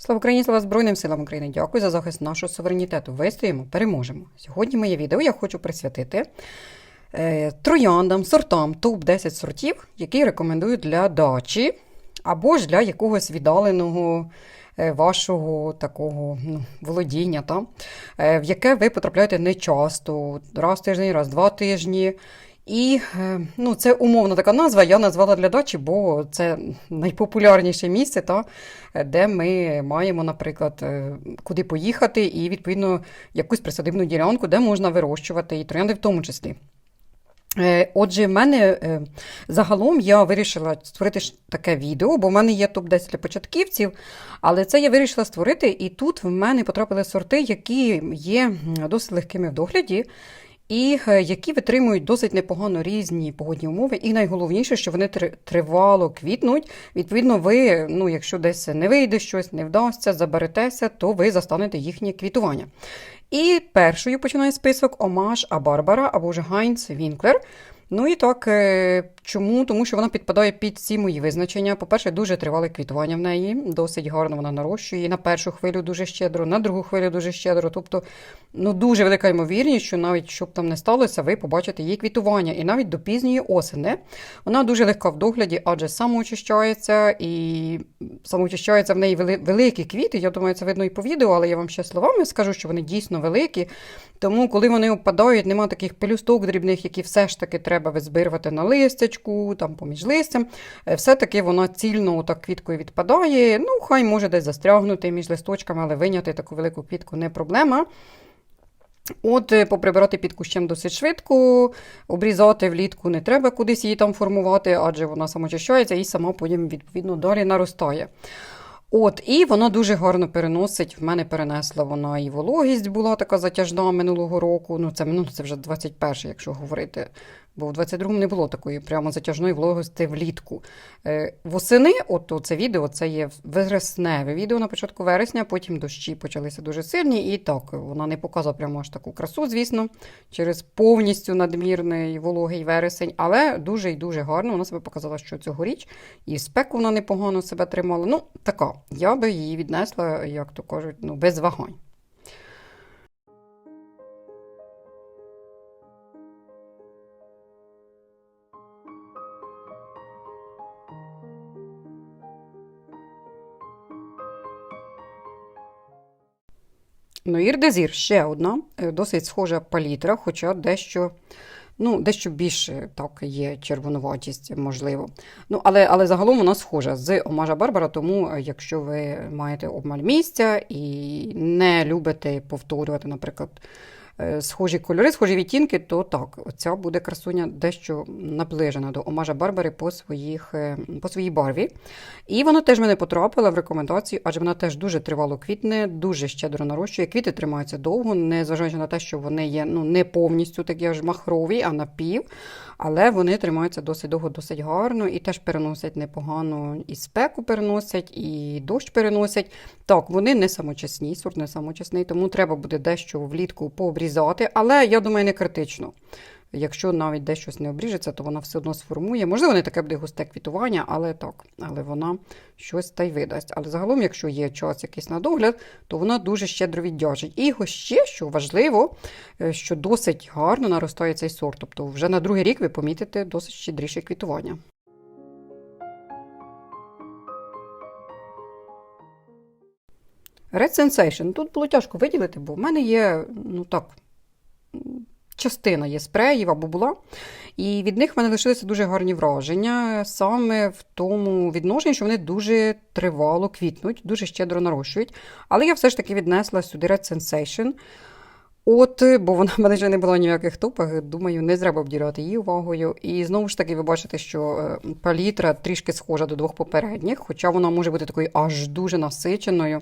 Слава Україні, слава Збройним силам України! Дякую за захист нашого суверенітету. Вистоїмо, переможемо. Сьогодні моє відео я хочу присвятити е, трояндам, сортам, топ-10 сортів, які рекомендую для дачі або ж для якогось віддаленого е, вашого такого ну, володіння, та, е, в яке ви потрапляєте не часто, раз тиждень, раз в два тижні. І е, ну, це умовна така назва, я назвала для дачі, бо це найпопулярніше місце, та, де ми маємо, наприклад, е, куди поїхати, і, відповідно, якусь присадибну ділянку, де можна вирощувати і троянди в тому числі. Е, Отже, в мене загалом я вирішила створити таке відео, бо в мене є топ-10 для початківців, але це я вирішила створити, і тут в мене потрапили сорти, які є досить легкими в догляді. І е, які витримують досить непогано різні погодні умови, і найголовніше, що вони тривало квітнуть. Відповідно, ви, ну, якщо десь не вийде щось, не вдасться, заберетеся, то ви застанете їхнє квітування. І першою починає список Омаш А Барбара або ж Гайнц Вінклер. Ну і так, е, чому? Тому що вона підпадає під ці мої визначення. По-перше, дуже тривале квітування в неї, досить гарно вона нарощує. На першу хвилю дуже щедро, на другу хвилю дуже щедро. Тобто, ну дуже велика ймовірність, що навіть щоб там не сталося, ви побачите її квітування. І навіть до пізньої осени вона дуже легка в догляді, адже самоочищається і самоочищається в неї вели- великі квіти. Я думаю, це видно і по відео, але я вам ще словами скажу, що вони дійсно великі. Тому, коли вони опадають, нема таких пелюсток дрібних, які все ж таки треба визбирувати на листячку, там поміж листям. Е, Все-таки вона цільно так квіткою відпадає. Ну, хай може десь застрягнути між листочками, але виняти таку велику квітку не проблема. От, е, поприбирати під кущем досить швидко, обрізати влітку не треба кудись її там формувати, адже вона самочищається і сама потім, відповідно, далі наростає. От, і вона дуже гарно переносить. В мене перенесла вона і вологість була така затяжна минулого року. Ну, це минуло, це вже 21 якщо говорити. Бо в 22-му не було такої прямо затяжної вологості влітку. Е, восени, от це відео, це є вересневе відео на початку вересня, потім дощі почалися дуже сильні, і так, вона не показує прямо аж таку красу, звісно, через повністю надмірний вологий вересень, але дуже і дуже гарно вона себе показала, що цьогоріч і спеку вона непогано себе тримала. Ну, така, я би її віднесла, як то кажуть, ну, без вагань. Ну, Ірдезір ще одна, е, досить схожа палітра, хоча дещо, ну, дещо більше так є червонуватість, можливо. Ну, але, але загалом вона схожа з Омажа Барбара, тому е, якщо ви маєте обмаль місця і не любите повторювати, наприклад, схожі кольори, схожі відтінки, то так, ця буде красуня дещо наближена до Омажа Барбари по, своїх, е, по своїй барві. І вона теж мене потрапила в рекомендацію, адже вона теж дуже тривало квітне, дуже щедро нарощує. Квіти тримаються довго, незважаючи на те, що вони є ну, не повністю такі аж махрові, а напів. Але вони тримаються досить довго, досить гарно і теж переносять непогано і спеку переносять, і дощ переносять. Так, вони не самочасні, сорт не самочасний, тому треба буде дещо влітку пообрізати, але я думаю, не критично. Якщо навіть десь щось не обріжеться, то вона все одно сформує. Можливо, не таке буде густе квітування, але так, але вона щось та й видасть. Але загалом, якщо є час якийсь на догляд, то вона дуже щедро віддячить. І ще, що важливо, е, що досить гарно наростає цей сорт. Тобто вже на другий рік ви помітите досить щедріше квітування. Red Sensation. Тут було тяжко виділити, бо в мене є, ну так, частина є спреїв або була. І від них в мене лишилися дуже гарні враження, саме в тому відношенні, що вони дуже тривало квітнуть, дуже щедро нарощують. Але я все ж таки віднесла сюди Red Sensation. От, бо вона в мене вже не була ні в яких топах, думаю, не треба обділяти її увагою. І знову ж таки, ви бачите, що е, палітра трішки схожа до двох попередніх, хоча вона може бути такою аж дуже насиченою.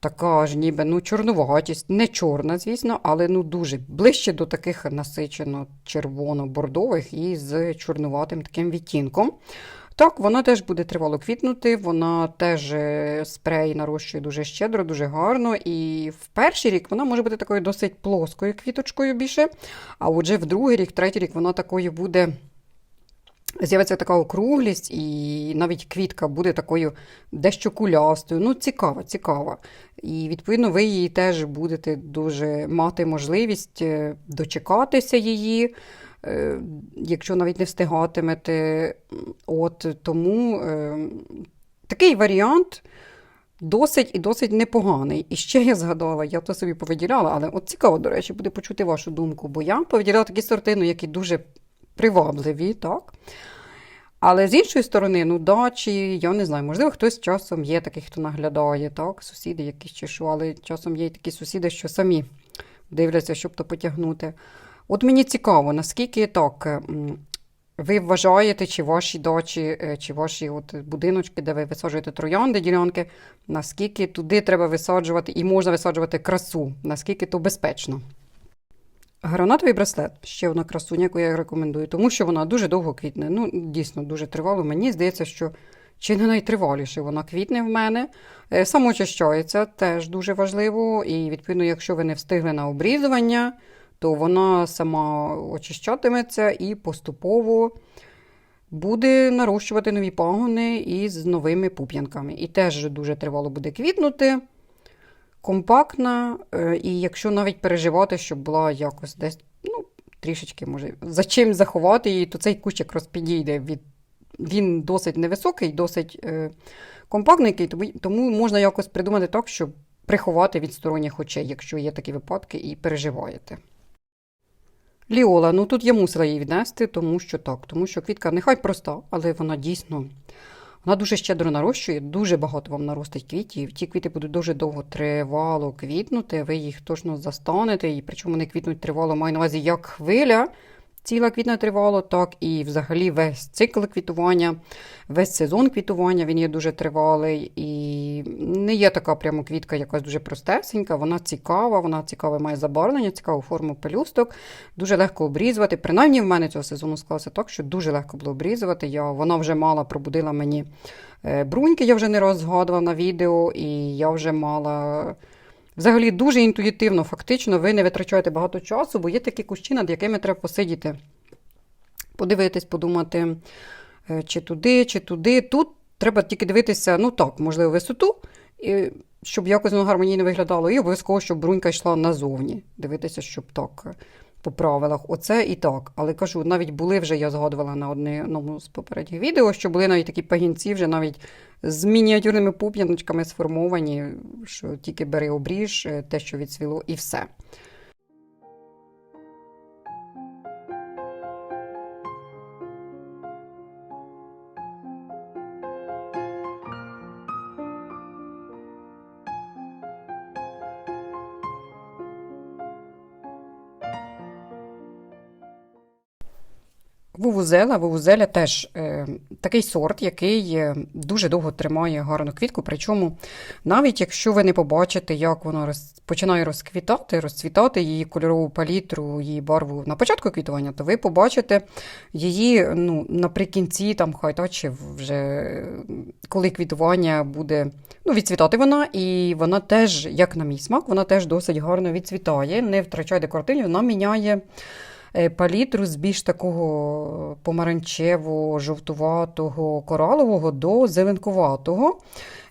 Така ж ніби ну, чорнуватість, не чорна, звісно, але ну дуже ближче до таких насичено червоно-бордових і з чорнуватим таким відтінком. Так, вона теж буде тривало квітнути, вона теж е, спрей нарощує дуже щедро, дуже гарно. І в перший рік вона може бути такою досить плоскою квіточкою більше. А отже, в другий рік, третій рік вона такою буде з'явиться така округлість, і навіть квітка буде такою дещо кулястою. Ну, цікава, цікава. І відповідно ви її теж будете дуже мати можливість е, дочекатися її. е, Якщо навіть не встигатимете, от тому е, такий варіант досить і досить непоганий. І ще я згадала, я то собі повиділяла, але от цікаво, до речі, буде почути вашу думку, бо я повиділяла такі сорти, ну, які дуже привабливі, так? Але з іншої сторони, ну, дачі, я не знаю, можливо, хтось часом є такий, хто наглядає, так, сусіди якісь чи що, але часом є такі сусіди, що самі дивляться, щоб то потягнути. От мені цікаво, наскільки так. Ви вважаєте, чи ваші дачі, е, чи ваші от будиночки, де ви висаджуєте троянди, ділянки, наскільки туди треба висаджувати і можна висаджувати красу, наскільки то безпечно? Гранатовий браслет ще одна красуня, яку я рекомендую, тому що вона дуже довго квітне. Ну, дійсно, дуже тривало. Мені здається, що чи не найтриваліше вона квітне в мене. Е, Самоочищається теж дуже важливо. І, відповідно, якщо ви не встигли на обрізування, то вона сама очищатиметься і поступово буде нарощувати нові пагони із новими пуп'янками. І теж дуже тривало буде квітнути компактна, е, і якщо навіть переживати, щоб була якось десь, ну, трішечки, може, за чим заховати її, то цей кущик розпідійде від. Він досить невисокий, досить е, компактний, тому, можна якось придумати так, щоб приховати від сторонніх очей, якщо є такі випадки і переживаєте. Ліола, ну тут я мусила її віднести, тому що так, тому що квітка нехай проста, але вона дійсно вона дуже щедро нарощує, дуже багато вам наростить квітів. Ті квіти будуть дуже довго тривало квітнути, ви їх точно застанете, і причому вони квітнуть тривало, маю на увазі як хвиля. Ціла квітна тривало, так і взагалі весь цикл квітування, весь сезон квітування він є дуже тривалий. І не є така прямо квітка, якась дуже простесенька, вона цікава, вона цікаве має забарвлення, цікаву форму пелюсток, дуже легко обрізувати. Принаймні в мене цього сезону склалося так, що дуже легко було обрізувати. Я, Вона вже мала, пробудила мені е, бруньки, я вже не раз згадувала на відео, і я вже мала. Взагалі дуже інтуїтивно, фактично, ви не витрачаєте багато часу, бо є такі кущі, над якими треба посидіти, подивитись, подумати, е, чи туди, чи туди. Тут треба тільки дивитися, ну так, можливо, висоту, і, щоб якось воно гармонійно виглядало, і обов'язково, щоб брунька йшла назовні. Дивитися, щоб так. е, По правилах, оце і так. Але кажу, навіть були вже, я згадувала на одному з попередніх відео, що були навіть такі пагінці, вже навіть з мініатюрними пуп'яночками сформовані, що тільки бери обріж, е, те, що відсвіло, і все. Вувузела, вувузеля теж е, такий сорт, який е, дуже довго тримає гарну квітку. Причому, навіть якщо ви не побачите, як воно роз, починає розквітати, розцвітати її кольорову палітру, її барву на початку квітування, то ви побачите її ну, наприкінці, там, хай та, чи вже коли квітування буде ну, відцвітати вона, і вона теж, як на мій смак, вона теж досить гарно відцвітає, не втрачає декоративність, вона міняє палітру з більш такого помаранчевого, жовтуватого, коралового до зеленкуватого.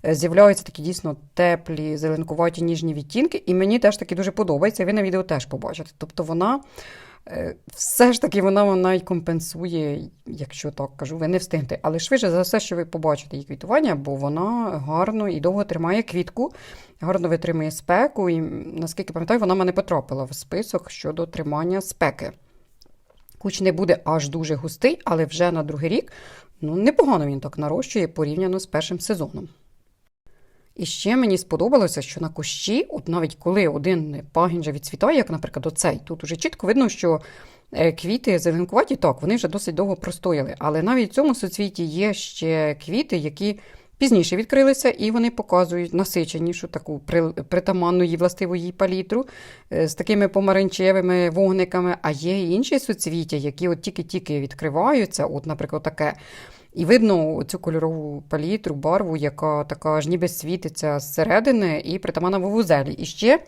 Е, З'являються такі дійсно теплі, зеленкуваті ніжні відтінки, і мені теж таки дуже подобається. Ви на відео теж побачите. Тобто вона е, все ж таки вона й компенсує, якщо так кажу, ви не встигнете. Але швидше за все, що ви побачите її квітування, бо вона гарно і довго тримає квітку, гарно витримує спеку. І наскільки пам'ятаю, вона мене потрапила в список щодо тримання спеки. Куч не буде аж дуже густий, але вже на другий рік ну, непогано він так нарощує порівняно з першим сезоном. І ще мені сподобалося, що на кущі, от навіть коли один пагін вже відцвітає, як, наприклад, оцей, тут уже чітко видно, що е, квіти зеленкуваті, так, вони вже досить довго простояли. Але навіть в цьому суцвіті є ще квіти, які пізніше відкрилися, і вони показують насиченішу таку при- притаманну їй властиву їй палітру е, з такими помаранчевими вогниками. А є інші суцвіття, які от тільки-тільки відкриваються, от, наприклад, таке. І видно цю кольорову палітру, барву, яка така аж ніби світиться зсередини і притаманна вувузелі. І ще,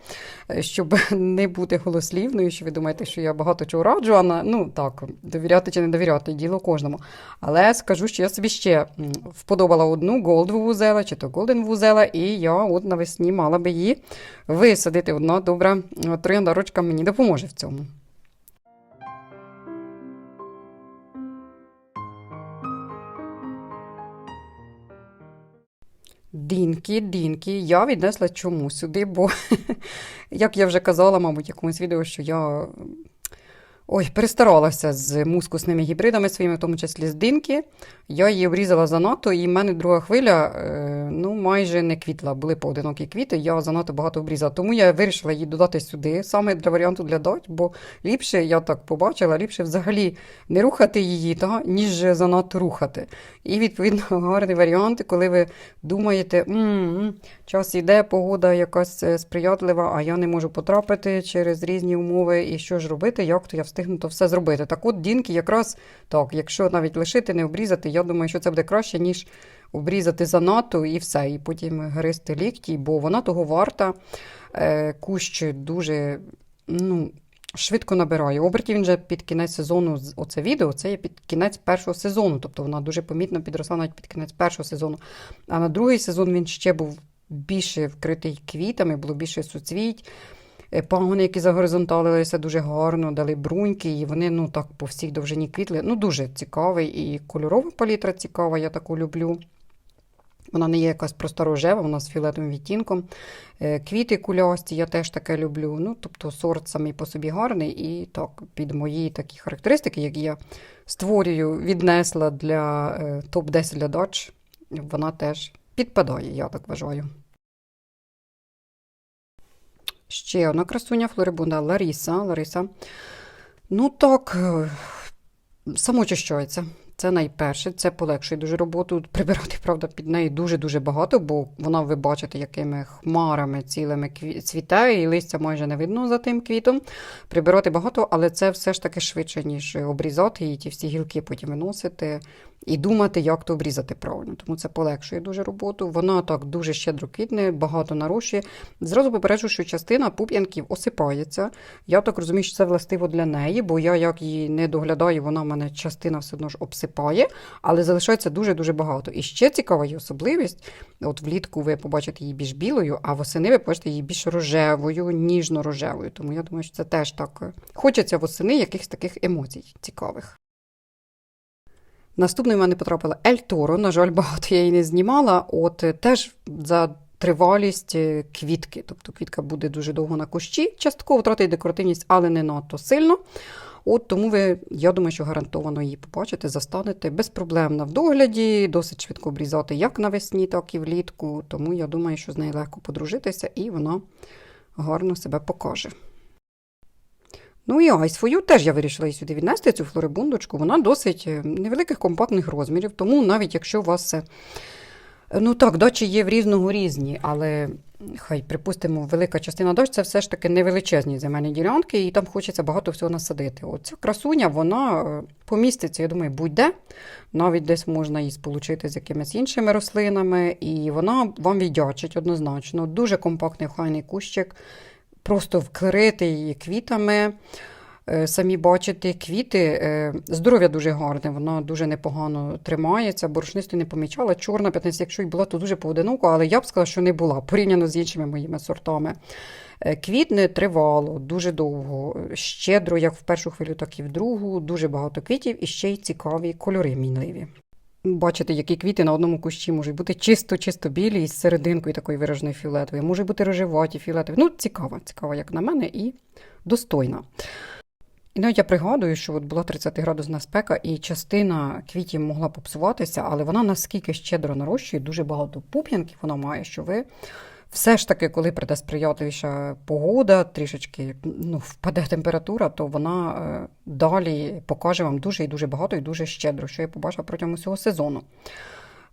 е, щоб не бути голослівною, що ви думаєте, що я багато чого раджу, а на, ну так, довіряти чи не довіряти, діло кожному. Але скажу, що я собі ще вподобала одну голд вувузела, чи то голден вувузела, і я от навесні мала би її висадити. Одна добра е, троянда ручка мені допоможе в цьому. Дінки, дінки, я віднесла чому сюди, бо, як я вже казала, мабуть, якомусь відео, що я ой, перестаралася з мускусними гібридами своїми, в тому числі з динки. Я її обрізала занадто, і в мене друга хвиля е, ну, майже не квітла. Були поодинокі квіти, я занадто багато обрізала. Тому я вирішила її додати сюди, саме для варіанту для дать, бо ліпше, я так побачила, ліпше взагалі не рухати її, та, ніж занадто рухати. І, відповідно, гарний варіант, коли ви думаєте, «М, час іде, погода якась е, сприятлива, а я не можу потрапити через різні умови. І що ж робити, як то я встигну то все зробити. Так от дінки якраз так, якщо навіть лишити, не обрізати, я думаю, що це буде краще, ніж обрізати занадто і все, і потім гристи лікті, бо вона того варта. Е, Кущ дуже ну, швидко набирає. Обертів він вже під кінець сезону, оце відео, це є під кінець першого сезону, тобто вона дуже помітно підросла навіть під кінець першого сезону. А на другий сезон він ще був більше вкритий квітами, було більше суцвіть. Е, Пагони, які загоризонталилися дуже гарно, дали бруньки, і вони ну так по всій довжині квітли. Ну, дуже цікавий. І кольорова палітра цікава, я таку люблю. Вона не є якась просто рожева, вона з фіолетовим відтінком. Е, Квіти кулясті, я теж таке люблю. Ну, тобто сорт самий по собі гарний, і так, під мої такі характеристики, які я створюю, віднесла для е, топ-10 для дач, вона теж підпадає, я так вважаю. Ще одна красуня Флорибунда Ларіса. Лариса. Ну так, е, самоочищається. Це найперше, це полегшує дуже роботу. Прибирати, правда, під неї дуже-дуже багато, бо вона, ви бачите, якими хмарами цілими цвіте, і листя майже не видно за тим квітом. Прибирати багато, але це все ж таки швидше, ніж обрізати і ті всі гілки потім виносити і думати, як то обрізати правильно. Тому це полегшує дуже роботу. Вона так дуже щедро квітне, багато нарощує. Зразу попереджу, що частина пуп'янків осипається. Я так розумію, що це властиво для неї, бо я як її не доглядаю, вона в мене частина все одно ж обсипає, але залишається дуже-дуже багато. І ще цікава її особливість: от влітку ви побачите її більш білою, а восени ви побачите її більш рожевою, ніжно-рожевою. Тому я думаю, що це теж так е, хочеться восени якихось таких емоцій цікавих. Наступною в мене потрапила Ель Торо. На жаль, багато я її не знімала. От е, теж за тривалість е, квітки. Тобто квітка буде дуже довго на кущі, частково втратить декоративність, але не надто сильно. От тому ви, я думаю, що гарантовано її побачите, застанете безпроблемно в догляді, досить швидко обрізати як навесні, так і влітку. Тому я думаю, що з нею легко подружитися і вона гарно себе покаже. Ну і ай, свою теж я вирішила її сюди віднести, цю флорибундочку. Вона досить е, невеликих компактних розмірів, тому навіть якщо у вас. Ну так, дачі є в різного різні, але хай, припустимо, велика частина дач це все ж таки невеличезні земельні ділянки, і там хочеться багато всього насадити. Оця красуня, вона е, поміститься, я думаю, будь-де. Навіть десь можна її сполучити з якимись іншими рослинами, і вона вам віддячить однозначно. Дуже компактний хайний кущик, просто вкритий квітами. Е, Самі бачите, квіти, е, здоров'я дуже гарне, вона дуже непогано тримається, борошнисту не помічала. Чорна п'ятниця, якщо й була, то дуже поодиноко, але я б сказала, що не була, порівняно з іншими моїми сортами. Е, Квітне тривало, дуже довго, щедро, як в першу хвилю, так і в другу, дуже багато квітів і ще й цікаві кольори мінливі. Бачите, які квіти на одному кущі можуть бути чисто-чисто білі із серединкою такої вираженої фіолетової, може бути рожеваті, фіолетові. Ну, цікаво, цікаво, як на мене, і достойна. І навіть я пригадую, що от була 30-градусна спека, і частина квітів могла попсуватися, але вона наскільки щедро нарощує, дуже багато пуп'янків вона має, що ви все ж таки, коли прийде сприятливіша погода, трішечки ну, впаде температура, то вона е, далі покаже вам дуже і дуже багато і дуже щедро, що я побачила протягом усього сезону.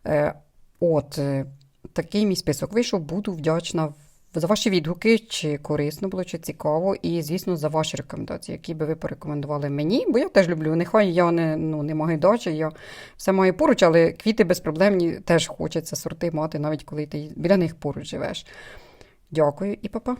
Е, от, е, такий мій список вийшов, буду вдячна за ваші відгуки, чи корисно було, чи цікаво, і, звісно, за ваші рекомендації, які би ви порекомендували мені, бо я теж люблю. Нехай я не, ну, не магайдача, я все маю поруч, але квіти безпроблемні теж хочеться сорти мати, навіть коли ти біля них поруч живеш. Дякую і па-па.